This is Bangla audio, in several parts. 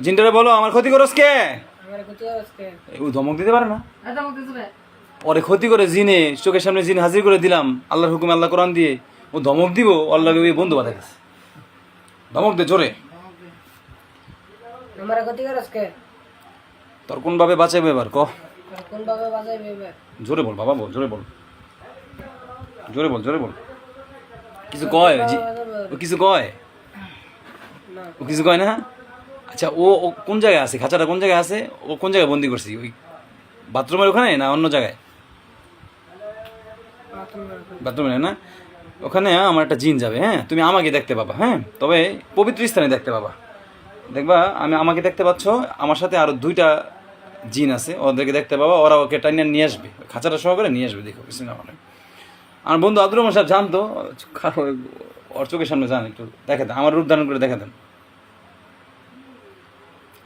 জিনটারে বলো আমার ক্ষতি করস কে? ও ধমক দিতে পারে না? ওরে ক্ষতি করে জিনে চোখের সামনে জিনে হাজির করে দিলাম আল্লাহর হুকুমে আল্লাহ কোরআন দিয়ে। ও ধমক দিব আল্লাহ ওই বন্ধু বাধা গেছে ধমক দে জোরে। তোর কোন ভাবে বাঁচাইবে এবার ক? কোন ভাবে বাজাইবে জোরে বল বাবা বল জোরে বল। জোরে বল জোরে বল। কিছু কয়? ও কিছু কয়? ও কিছু কয় না? আচ্ছা ও কোন জায়গায় আছে? খাঁচাটা কোন জায়গায় আছে? ও কোন জায়গায় বন্দি করছি? ওই বাথরুমের ওখানে না অন্য জায়গায়? বাথরুমে না? ওখানে আমার একটা জিন যাবে হ্যাঁ? তুমি আমাকে দেখতে পাবা হ্যাঁ? তবে পবিত্র স্থানে দেখতে পাবা। দেখবা, আমি আমাকে দেখতে পাচ্ছ, আমার সাথে আরও দুইটা জিন আছে, ওদেরকে দেখতে পাবা, ওরা ওকে টাইনিয়ে নিয়ে আসবে। খাঁচাটা সহকারে নিয়ে আসবে, দেখো কিছু না মানে আমার বন্ধু আব্দুর রহমান সাহেব, জানতো? ওর চোখের সামনে জান একটু দেখে দেন, আমার রূপ ধারণ করে দেখে দেন।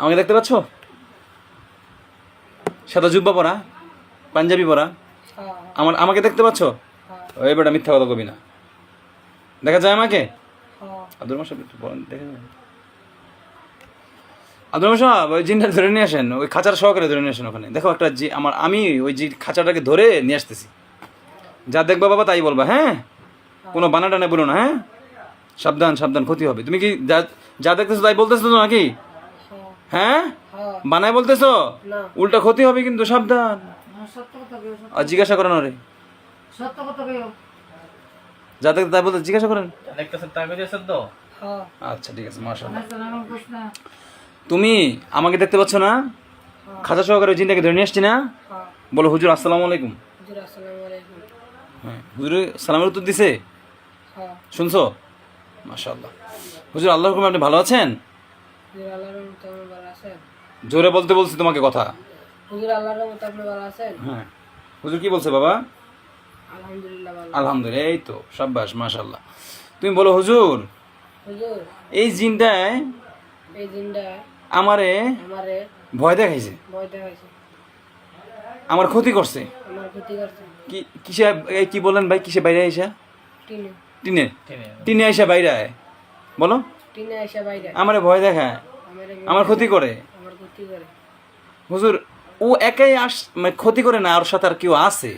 আমাকে দেখতে পাচ্ছ? সাদা জুব্বা পরা পাঞ্জাবি পরা। হ্যাঁ। আমার আমাকে দেখতে পাচ্ছ? হ্যাঁ। ওই বেটা মিথ্যা কথা কবি না। দেখা যায় আমাকে? হ্যাঁ। আব্দুল মাসাব একটু বলেন দেখা আব্দুল মাসাব ওই জিনটা ধরে নিয়ে আসেন ওই খাঁচার সহকারে ধরে নিয়ে আসেন ওখানে। দেখো একটা জি আমার আমি ওই জি খাঁচাটাকে ধরে নিয়ে আসতেছি। যা দেখবা বাবা তাই বলবা হ্যাঁ? কোনো বানা টানে বলো না হ্যাঁ? সাবধান সাবধান ক্ষতি হবে। তুমি কি যা যা দেখতেছো তাই বলতেছো তো নাকি? হ্যাঁ? হ্যাঁ। হ্যাঁ বানায় বলতেছো? না। উল্টা ক্ষতি হবে কিন্তু সাবধান। সত্য কথা কইও আর জিজ্ঞাসা করেন ওরে। সত্য কথা কইও। যা দেখতে তাই বলতে জিজ্ঞাসা করেন। হ্যাঁ। আচ্ছা ঠিক আছে কৃষ্ণ তুমি আমাকে দেখতে পাচ্ছ না? খাজা সহকারে ওই জিনটাকে ধরে নিয়ে আসছি না? হ্যাঁ। বলো হুজুর আসসালামু আলাইকুম। হুজুর আসসালামু হ্যাঁ হুজুর সালামের উত্তর দিছে? হ্যাঁ। শুনছো? মাশাআল্লাহ। হুজুর আল্লাহর হুকুমে আপনি ভালো আছেন? হুজুর আল্লাহর রহমতে আপনি ভালো আছেন। জোরে বলতে বলছি তোমাকে কথা। হুজুর আল্লাহর রহমতে আপনি ভালো আছেন? হ্যাঁ। হুজুর কি বলছে বাবা? আলহামদুলিল্লাহ ভালো। আলহামদুলিল্লাহ এই তো সাব্বাস মাশাআল্লাহ। তুমি বলো হুজুর হুজুর এই জিনটায় এই দিনটা আমারে আমারে ভয় দেখাইছে? ভয় দেখাইছে। আমার ক্ষতি করছে? আমার ক্ষতি করছে। কি কিসে এই কি বলেন ভাই কিসে বাইরে আইসা? টিনে। টিনে? টিনে। আইসা বাইরে বলো। টিনে এসে বাইরে। আমারে ভয় দেখায়? আমার আমার ক্ষতি করে? আমার ক্ষতি করে। হুজুর ও একাই আস মানে ক্ষতি করে না? আর সাথে আর কেউ আছে?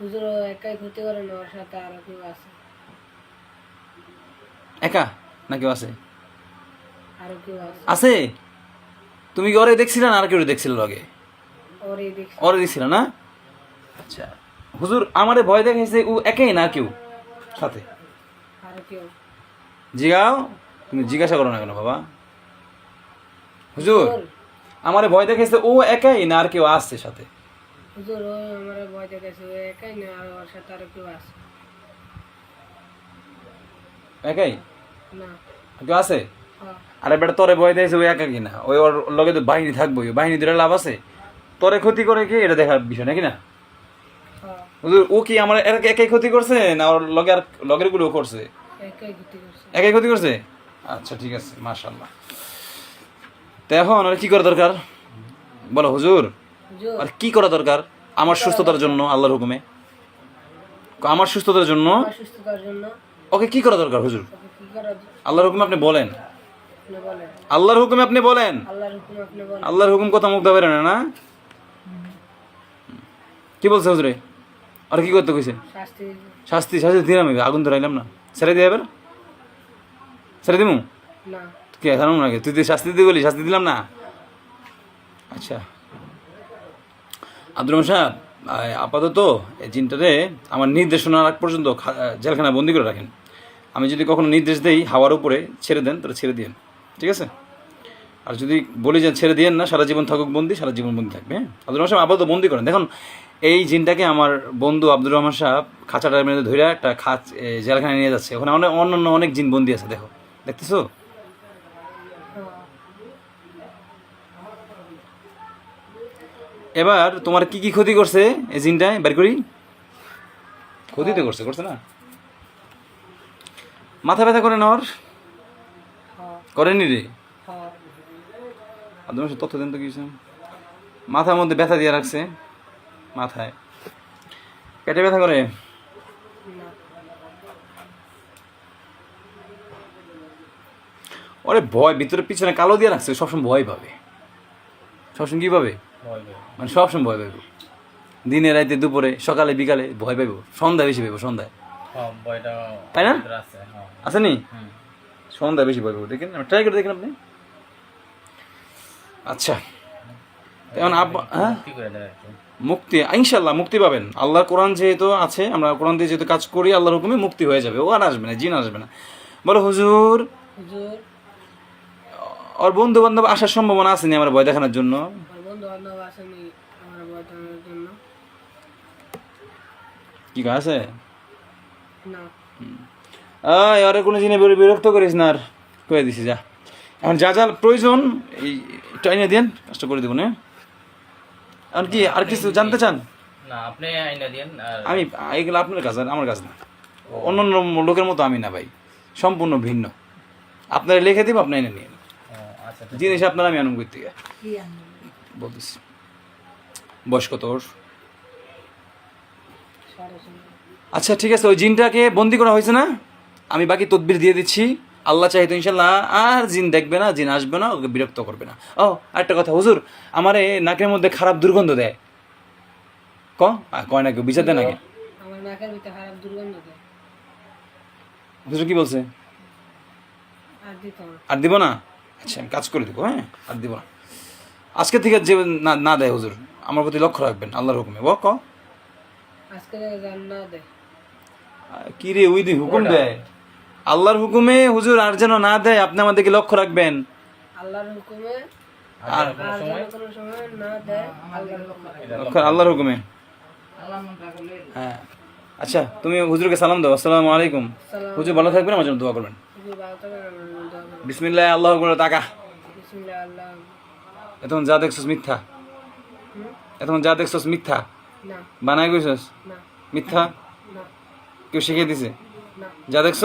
হুজুর ও একাই ক্ষতি করে না ওর সাথে আরও কেউ আছে। একা না কেউ আছে? আরও কেউ আছে। আছে? তুমি কি ওরে দেখছিলে না আর কেউ দেখছিল লগে ওরই দেখছি। ওরে দেখছিল না? আচ্ছা। হুজুর আমারে ভয় দেখাইছে ও একাই না কেউ? সাথে? আরও কেউ। জিগাও। তুমি জিজ্ঞাসা করো না কেন বাবা? হুজুর আমারে ভয় দেখাইছে ও একাই না আর কেউ আসছে সাথে? হুজুর ও আমার ভয় দেখাইছে ও একাই না আর ওর সাথে আরও কেউ আছে। একাই? না। কেউ আছে? হ্যাঁ। আরে বেটা তোরে ভয় দিয়েছে ওই একা কিনা? ওই ওর লগে তো বাহিনী থাকবোই বাহিনী ধরে লাভ আছে? তোরে ক্ষতি করে কি? এটা দেখার বিষয় নাকি না? হ্যাঁ। হুজুর ও কি আমার একাই ক্ষতি করছে না ওর লগে আর লগেরগুলো করছে। একাই ক্ষতি করছে? আচ্ছা ঠিক আছে মাশাল্লাহ তো এখন আর কি করা দরকার? বলো হুজুর আর কি করা দরকার? আমার সুস্থতার জন্য আল্লাহর হুকুমে। আমার সুস্থতার জন্য? ওকে কি করা দরকার হুজুর? আল্লাহর হুকুমে আপনি বলেন। আল্লাহর হুকুমে আপনি বলেন। আল্লাহর হুকুম কথা মুখ দেবে না না? কি বলছে হুজুরে? আর কি করতে কইছে? শাস্তি। শাস্তি শাস্তি দিলাম আমি, আগুন ধরাইলাম না। ছেড়ে দিয়ে এবার? ছেড়ে দিমু? না। কে জানো না তুই তুই শাস্তি দিতে বলি শাস্তি দিলাম না? আচ্ছা। আব্দুল সাহেব আপাতত এই জিনটাতে আমার নির্দেশনা আগ পর্যন্ত জেলখানা বন্দি করে রাখেন। আমি যদি কখনো নির্দেশ দেই হাওয়ার উপরে ছেড়ে দেন তাহলে ছেড়ে দিন ঠিক আছে? আর যদি বলি যে ছেড়ে দিয়েন না সারা জীবন থাকুক বন্দি সারা জীবন বন্দি থাকবে হ্যাঁ? আব্দুল রহমান সাহেব আপাতত বন্দি করেন। দেখুন এই জিনটাকে আমার বন্ধু আব্দুর রহমান সাহেব খাঁচাটার মধ্যে ধরে একটা খাঁচ জেলখানায় নিয়ে যাচ্ছে। ওখানে অনেক অন্যান্য অনেক জিন বন্দি আছে দেখো। দেখতেছো? এবার তোমার কি কি ক্ষতি করছে এই জিনটায়? বের করি। ক্ষতি তো করছে করছে না? মাথা ব্যথা করে না করেনি রে? হ্যাঁ আপনার তথ্য দেন তো কিছু। মাথার মধ্যে ব্যথা দিয়ে রাখছে। মাথায়। পেটে ব্যথা করে? ওরে ভয় ভিতরে পিছনে কালো দিয়ে রাখছে সবসময় ভয় পাবে। সবসময় কী পাবে? মানে সবসময় ভয় পাইব দিনে রাতে দুপুরে সকালে বিকালে ভয় পাইব। সন্ধ্যায় বেশি পাইব সন্ধ্যায়। হ্যাঁ তাই না? আছে হ্যাঁ। আসেনি? হুম। সন্ধ্যায় বেশি ভয় পাবো। দেখেন ট্রাই করে দেখেন আপনি। আচ্ছা। এখন হ্যাঁ? মুক্তি ইনশাল্লাহ মুক্তি পাবেন। আল্লাহর কোরআন যেহেতু আছে আমরা কোরআন দিয়ে যেহেতু কাজ করি আল্লাহর হুকুমে মুক্তি হয়ে যাবে। ও আর আসবে না জিন আসবে না। বলো হুজুর। হুজুর। ওর বন্ধু বান্ধব আসার সম্ভাবনা আসেনি আমার ভয় দেখানোর জন্য। কি কয় আছে? আরে কোনো জিনিস বিরক্ত করিস না আর। কয়ে দিছি যা। এখন যা যা প্রয়োজন এই টাইনে দেন কাজটা করে দেবো না। এখন কি আর কিছু জানতে চান? না আপনি আইনা দিন আমি এগুলো আপনার কাজ আর আমার কাজ না। অন্য অন্য লোকের মতো আমি না ভাই। সম্পূর্ণ ভিন্ন। আপনারা লিখে দিব আপনি এনে নিয়ে জিনিস আপনার আমি করতে বলতেছি। বয়স কত ওর? আচ্ছা ঠিক আছে ওই জিনটাকে বন্দি করা হয়েছে না? আমি বাকি তদবির দিয়ে দিচ্ছি। আল্লাহ চাইতো ইনশাল্লাহ আর জিন দেখবে না জিন আসবে না ওকে বিরক্ত করবে না। ও আরেকটা কথা হুজুর আমার নাকের মধ্যে খারাপ দুর্গন্ধ দেয়। ক? কয় নাকি? বিচার দেয়। নাকি হুজুর কি বলছে? আর দিব না? আচ্ছা আমি কাজ করে দেবো হ্যাঁ? আর দিব না। আজকে থেকে যে না না দেয় হুজুর আমার প্রতি লক্ষ্য রাখবেন আল্লাহর হুকুমে। ব ক? কি রে ওই দুই হুকুম দেয়? আল্লাহর হুকুমে হুজুর আর যেন না দেয় আপনি আমাদেরকে লক্ষ্য রাখবেন। আল্লাহর হুকুমে আর আর যেন কোনো সময় না দেয় আল্লাহর হুকুমে। লক্ষ্য আল্লাহর হুকুমে? হ্যাঁ। আচ্ছা তুমি হুজুরকে সালাম দাও। আসসালামু আলাইকুম। হুজুর ভালো থাকবেন আমার জন্য দোয়া করবেন। বিসমিল্লাহ আল্লাহ করে তাকা। বিসমিল্লাহ এখন যা দেখছস মিথ্যা? এখন যা দেখছস মিথ্যা। বানাই গেছস মিথ্যা? কেউ শিখিয়ে দিছে? যা দেখছ?